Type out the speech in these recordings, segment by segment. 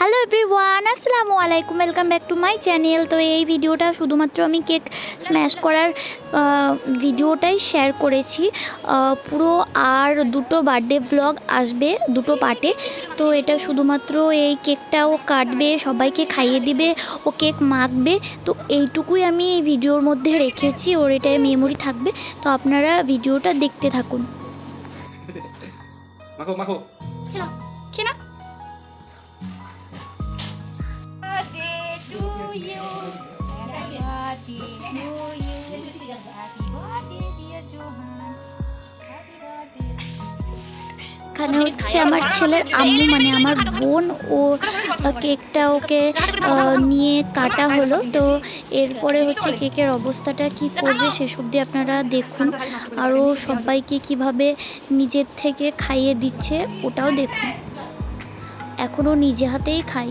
Hello everyone আসসালামু আলাইকুম welcome back to my channel তো এই ভিডিওটা শুধুমাত্র আমি কেক স্ম্যাশ করার ভিডিওটাই শেয়ার করেছি। পুরো আর দুটো বার্থডে ব্লগ আসবে দুটো পার্টে তো এটা শুধুমাত্র এই কেকটাও কাটবে সবাইকে খাইয়ে দিবে ও কেক মাখবে। তো এইটুকুই আমি এই ভিডিওর মধ্যে রেখেছি ওর এটাই মেমোরি থাকবে। তো আপনারা ভিডিওটা দেখতে থাকুন। মাখো মাখো। কেনা birthday you. Happy birthday. Happy birthday, dear Johan. এখানে হচ্ছে আমার ছেলের আম্মু মানে আমার বোন ও কেকটা ওকে নিয়ে কাটা হলো তো এরপরে হচ্ছে কেকের অবস্থাটা কি করবে সেসব দিয়ে আপনারা দেখুন আরও সবাইকে কীভাবে নিজের থেকে খাইয়ে দিচ্ছে ওটাও দেখুন এখনও নিজে হাতেই খাই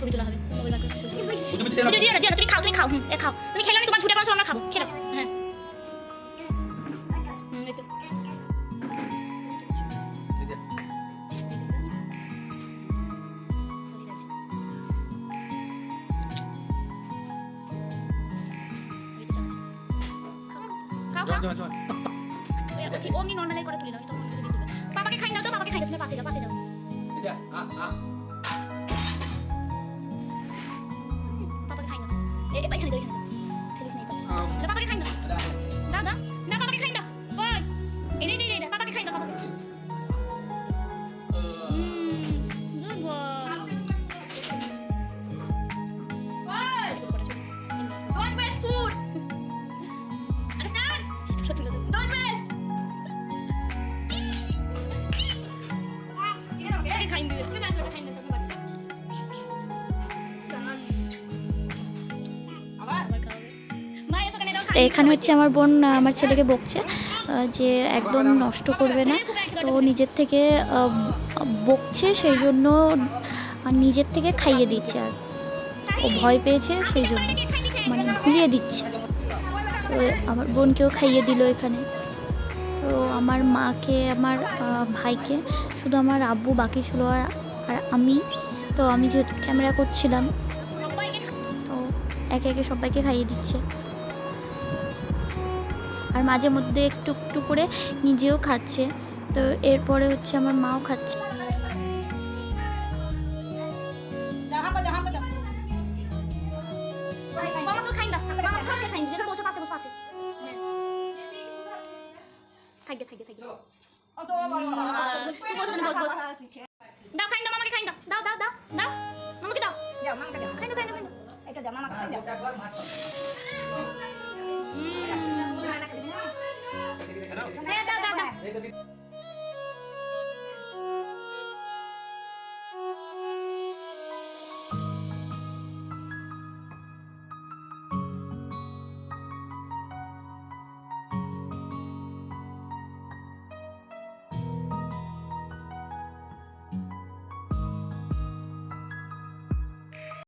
ছবি তোলা হবে। মোবাইল বার করে তুমি দিতে দিও না দিও না তুমি খাও তুমি খাও হুম এ খাও। তুমি খেলো না তোমার ছুটে পাঁচশো আমরা খাব। খেলো। হ্যাঁ। অমনি নর্মালাই করে তুলে দাও বাবাকে খাই দাও তো বাবাকে খাই দাও তুমি পাশে যাও পাশে যাও। দাও এ এ, এখানে যাও এখানে যাও ফেলিস না এই পাশে তাহলে বাবাকে খাই দাও তো এখানে হচ্ছে আমার বোন আমার ছেলেকে বকছে যে একদম নষ্ট করবে না। তো নিজের থেকে বকছে, সেই জন্য নিজের থেকে খাইয়ে দিচ্ছে আর। ও ভয় পেয়েছে, সেই জন্য। মানে ভুলিয়ে দিচ্ছে। তো আমার বোনকেও খাইয়ে দিল এখানে। তো আমার মাকে, আমার ভাইকে, শুধু আমার আব্বু বাকি ছিল আর আর আমি। তো আমি যেহেতু ক্যামেরা করছিলাম, তো একে একে সবাইকে খাইয়ে দিচ্ছে। আর মাঝে মধ্যে একটু একটু করে নিজেও খাচ্ছে। তো এরপরে হচ্ছে আমার মাও খাচ্ছে। থাকবে দাও খাই দাও মামাকে খাই দাও। দাও দাও দাও দাও। মামাকে দাও. খাই দাও খাই দাও। খাই দাও mama kerja. হ্যাঁ দাও। Ainda vi...